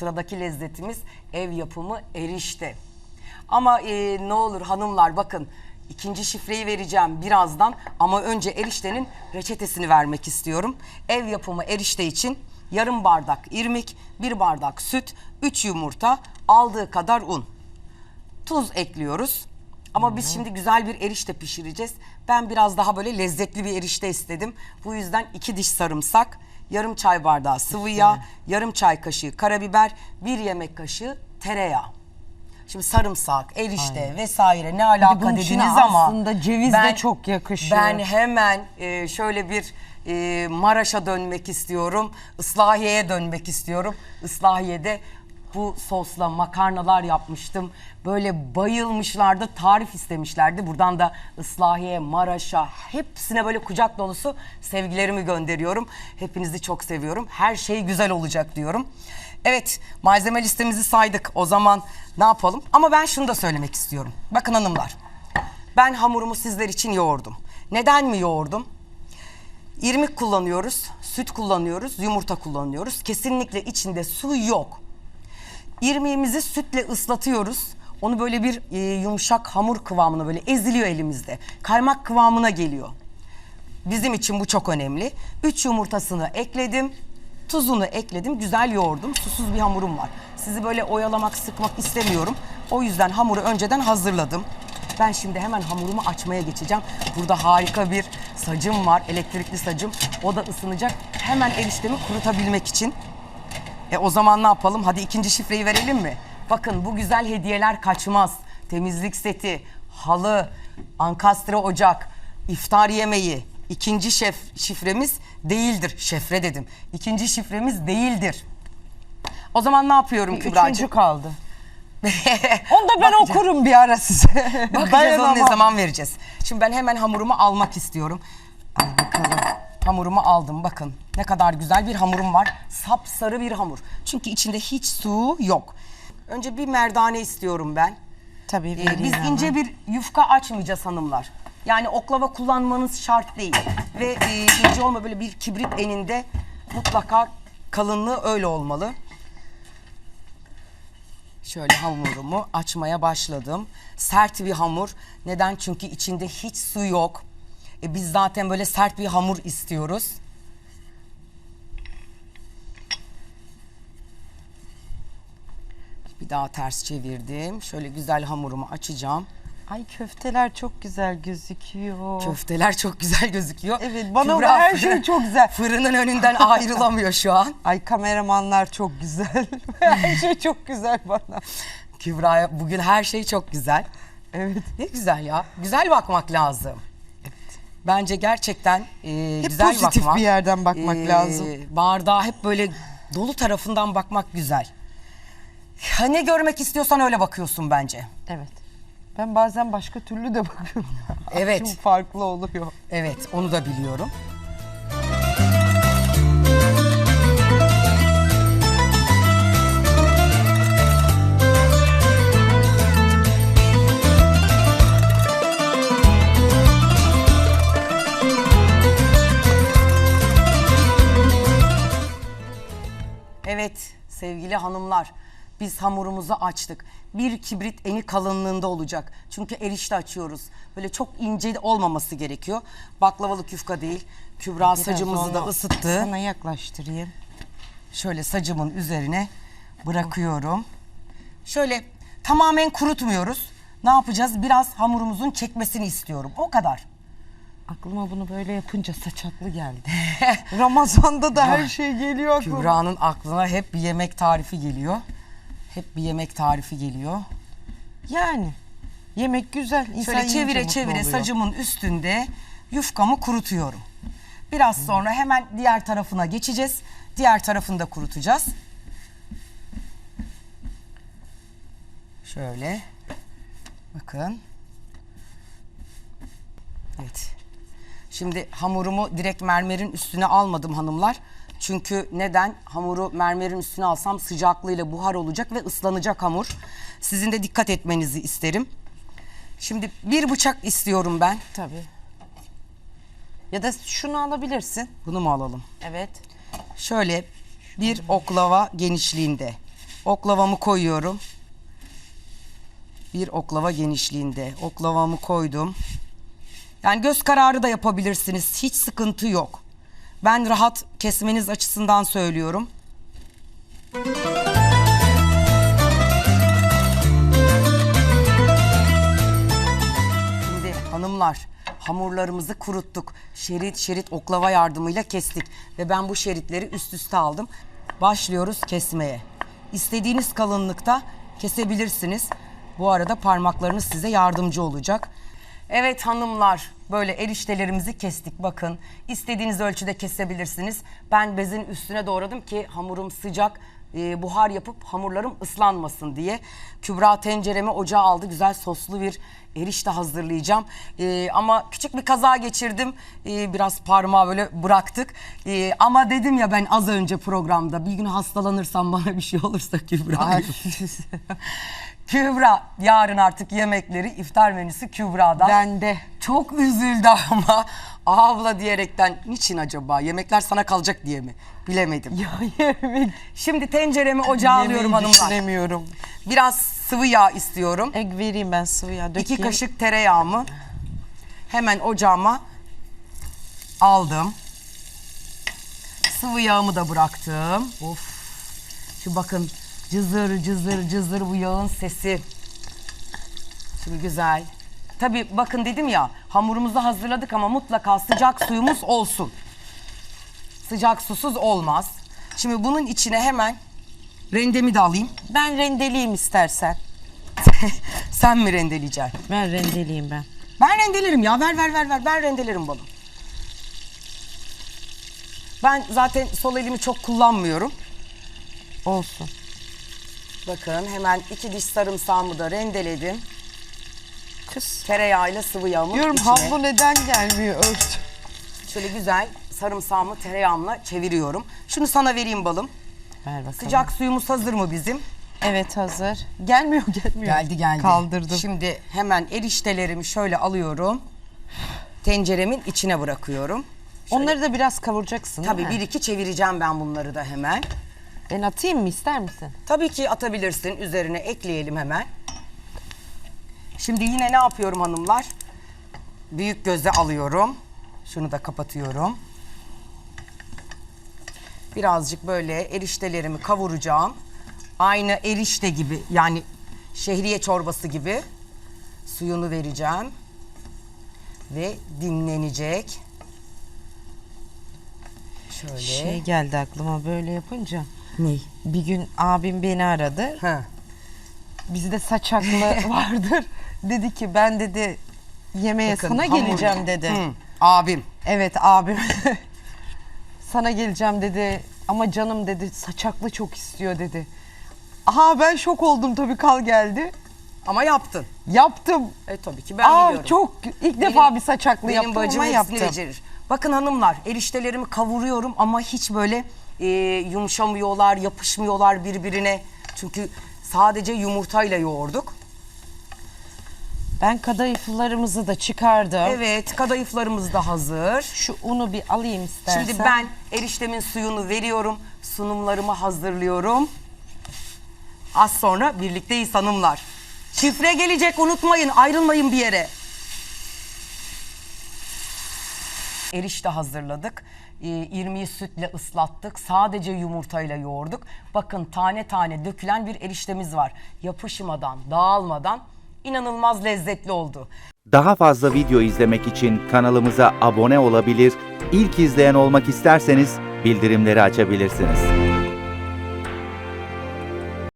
Sıradaki lezzetimiz ev yapımı erişte. Ama e, ne olur hanımlar bakın ikinci şifreyi vereceğim birazdan ama önce eriştenin reçetesini vermek istiyorum. Ev yapımı erişte için yarım bardak irmik, bir bardak süt, 3 yumurta, aldığı kadar un. Tuz ekliyoruz. Ama biz şimdi güzel bir erişte pişireceğiz. Ben biraz daha böyle lezzetli bir erişte istedim. Bu yüzden iki diş sarımsak, yarım çay bardağı sıvı yağ, yarım çay kaşığı karabiber, bir yemek kaşığı tereyağı. Şimdi sarımsak, erişte vesaire ne alaka bunun dediniz ama aslında ceviz de çok yakışıyor. Ben hemen e, şöyle bir e, Maraş'a dönmek istiyorum. Islahiye'ye dönmek istiyorum. Islahiye'de bu sosla makarnalar yapmıştım. Böyle bayılmışlardı, tarif istemişlerdi. Buradan da Islahiye, Maraş'a hepsine böyle kucak dolusu sevgilerimi gönderiyorum. Hepinizi çok seviyorum. Her şey güzel olacak diyorum. Evet, malzeme listemizi saydık. O zaman ne yapalım? Ama ben şunu da söylemek istiyorum. Bakın hanımlar. Ben hamurumu sizler için yoğurdum. Neden mi yoğurdum? İrmik kullanıyoruz, süt kullanıyoruz, yumurta kullanıyoruz. Kesinlikle içinde su yok. İrmiğimizi sütle ıslatıyoruz. Onu böyle bir e, yumuşak hamur kıvamına böyle eziliyor elimizde. Kaymak kıvamına geliyor. Bizim için bu çok önemli. Üç yumurtasını ekledim. Tuzunu ekledim. Güzel yoğurdum. Susuz bir hamurum var. Sizi böyle oyalamak, sıkmak istemiyorum. O yüzden hamuru önceden hazırladım. Ben şimdi hemen hamurumu açmaya geçeceğim. Burada harika bir sacım var. Elektrikli sacım. O da ısınacak. Hemen eriştemi kurutabilmek için. E o zaman ne yapalım? Hadi ikinci şifreyi verelim mi? Bakın bu güzel hediyeler kaçmaz. Temizlik seti, halı, ankastre ocak, iftar yemeği. İkinci şef şifremiz değildir. Şefre dedim. İkinci şifremiz değildir. O zaman ne yapıyorum Kübra'cığım? Üçüncü kaldı. Onu da ben Bakacağız. okurum bir ara size. Bakacağız onu ne zaman vereceğiz. Şimdi ben hemen hamurumu almak istiyorum. Al bakalım. Hamurumu aldım bakın. Ne kadar güzel bir hamurum var. Sapsarı bir hamur. Çünkü içinde hiç su yok. Önce bir merdane istiyorum ben. Tabii Ee, vereyim biz hemen. ince bir yufka açmayacağız hanımlar. Yani oklava kullanmanız şart değil. Ve e, ince olma böyle bir kibrit eninde mutlaka kalınlığı öyle olmalı. Şöyle hamurumu açmaya başladım. Sert bir hamur. Neden? Çünkü içinde hiç su yok. E, biz zaten böyle sert bir hamur istiyoruz. Bir daha ters çevirdim. Şöyle güzel hamurumu açacağım. Ay köfteler çok güzel gözüküyor. Köfteler çok güzel gözüküyor. Evet, bana Kübra her fırın- şey çok güzel. Fırının önünden ayrılamıyor şu an. Ay kameramanlar çok güzel. her şey çok güzel bana. Kübra bugün her şey çok güzel. Evet. Ne güzel ya. Güzel bakmak lazım. Bence gerçekten e, Hep güzel pozitif bakmak. bir yerden bakmak e, lazım. Bardağa hep böyle dolu tarafından bakmak güzel. Ya ne görmek istiyorsan öyle bakıyorsun bence. Evet. Ben bazen başka türlü de bakıyorum. Evet. Açım farklı oluyor. Evet onu da biliyorum. Sevgili hanımlar biz hamurumuzu açtık. Bir kibrit eni kalınlığında olacak. Çünkü erişte açıyoruz. Böyle çok ince olmaması gerekiyor. Baklavalık yufka değil. Kübra Biraz sacımızı da onu ısıttı. Sana yaklaştırayım. Şöyle sacımın üzerine bırakıyorum. Şöyle tamamen kurutmuyoruz. Ne yapacağız? Biraz hamurumuzun çekmesini istiyorum. O kadar. Aklıma bunu böyle yapınca saçaklı geldi. Ramazan'da da her şey geliyor aklıma. Kübra'nın aklına hep bir yemek tarifi geliyor. Hep bir yemek tarifi geliyor. Yani yemek güzel. İnsan Şöyle yiyince çevire mutlu çevire oluyor. sacımın üstünde yufkamı kurutuyorum. Biraz sonra hemen diğer tarafına geçeceğiz. Diğer tarafını da kurutacağız. Şöyle. Bakın. Evet. Şimdi hamurumu direkt mermerin üstüne almadım hanımlar. Çünkü neden? Hamuru mermerin üstüne alsam sıcaklığıyla buhar olacak ve ıslanacak hamur. Sizin de dikkat etmenizi isterim. Şimdi bir bıçak istiyorum ben. Tabii. Ya da şunu alabilirsin. Bunu mu alalım? Evet. Şöyle bir oklava genişliğinde Oklavamı koyuyorum. Bir oklava genişliğinde. Oklavamı koydum. Yani göz kararı da yapabilirsiniz. Hiç sıkıntı yok. Ben rahat kesmeniz açısından söylüyorum. Şimdi hanımlar hamurlarımızı kuruttuk. Şerit şerit oklava yardımıyla kestik. Ve ben bu şeritleri üst üste aldım. Başlıyoruz kesmeye. İstediğiniz kalınlıkta kesebilirsiniz. Bu arada parmaklarınız size yardımcı olacak. Evet hanımlar böyle eriştelerimizi kestik bakın. İstediğiniz ölçüde kesebilirsiniz. Ben bezin üstüne doğradım ki hamurum sıcak e, buhar yapıp hamurlarım ıslanmasın diye. Kübra tencereme ocağa aldı. Güzel soslu bir erişte hazırlayacağım. E, ama küçük bir kaza geçirdim. E, biraz parmağı böyle bıraktık. E, ama dedim ya ben az önce programda bir gün hastalanırsam bana bir şey olursa Kübra. Kübra yarın artık yemekleri iftar menüsü Kübra'dan. Ben de. Çok üzüldü ama abla diyerekten niçin acaba yemekler sana kalacak diye mi bilemedim. Ya yemek. Şimdi tenceremi ocağa alıyorum Yemeği hanımlar. düşünemiyorum. Biraz sıvı yağ istiyorum. Egg vereyim ben sıvıya dökeyim. İki kaşık tereyağımı hemen ocağıma aldım. Sıvı yağımı da bıraktım. Of. Şu bakın cızır cızır cızır bu yağın sesi. Şimdi güzel. Tabii bakın dedim ya hamurumuzu hazırladık ama mutlaka sıcak suyumuz olsun. Sıcak susuz olmaz. Şimdi bunun içine hemen rendemi de alayım. Ben rendeleyeyim istersen. Sen mi rendeleyeceksin? Ben rendeleyeyim ben. Ben rendelerim ya. Ver ver ver ver. Ben rendelerim balım. Ben zaten sol elimi çok kullanmıyorum. Olsun. Bakın hemen iki diş sarımsağımı da rendeledim. Kız. Tereyağıyla sıvı yağımın Diyorum içine. havlu neden gelmiyor ölçü? Şöyle güzel sarımsağımı tereyağımla çeviriyorum. Şunu sana vereyim balım. Ver bakalım. Sıcak suyumuz hazır mı bizim? Evet hazır. Gelmiyor gelmiyor. Geldi geldi. Kaldırdım. Şimdi hemen eriştelerimi şöyle alıyorum. Tenceremin içine bırakıyorum. Onları da biraz kavuracaksın Tabii bir iki çevireceğim ben bunları da hemen. Ben atayım mı ister misin? Tabii ki atabilirsin. Üzerine ekleyelim hemen. Şimdi yine ne yapıyorum hanımlar? Büyük gözle alıyorum. Şunu da kapatıyorum. Birazcık böyle eriştelerimi kavuracağım. Aynı erişte gibi yani şehriye çorbası gibi suyunu vereceğim. Ve dinlenecek. Şöyle. Şey geldi aklıma böyle yapınca. Ney? Bir gün abim beni aradı. Ha. Bizde saç aklı vardır. Dedi ki ben dedi yemeğe Bakın, sana hamur. geleceğim dedi. Hı, abim. Evet abim. sana geleceğim dedi. Ama canım dedi saçaklı çok istiyor dedi. Aha ben şok oldum tabii kal geldi. Ama yaptın. Yaptım. E tabii ki ben Aa biliyorum. çok ilk defa bir saçaklı benim yaptım bacım ama yaptım. becerir. Bakın hanımlar eriştelerimi kavuruyorum ama hiç böyle e, yumuşamıyorlar, yapışmıyorlar birbirine. Çünkü sadece yumurtayla yoğurduk. Ben kadayıflarımızı da çıkardım. Evet kadayıflarımız da hazır. Şu unu bir alayım istersen. Şimdi ben eriştemin suyunu veriyorum. Sunumlarımı hazırlıyorum. Az sonra birlikteyiz hanımlar. Şifre gelecek unutmayın ayrılmayın bir yere. Erişte hazırladık. Ee, irmiği sütle ıslattık. Sadece yumurtayla yoğurduk. Bakın tane tane dökülen bir eriştemiz var. Yapışmadan, dağılmadan inanılmaz lezzetli oldu. Daha fazla video izlemek için kanalımıza abone olabilir, ilk izleyen olmak isterseniz bildirimleri açabilirsiniz.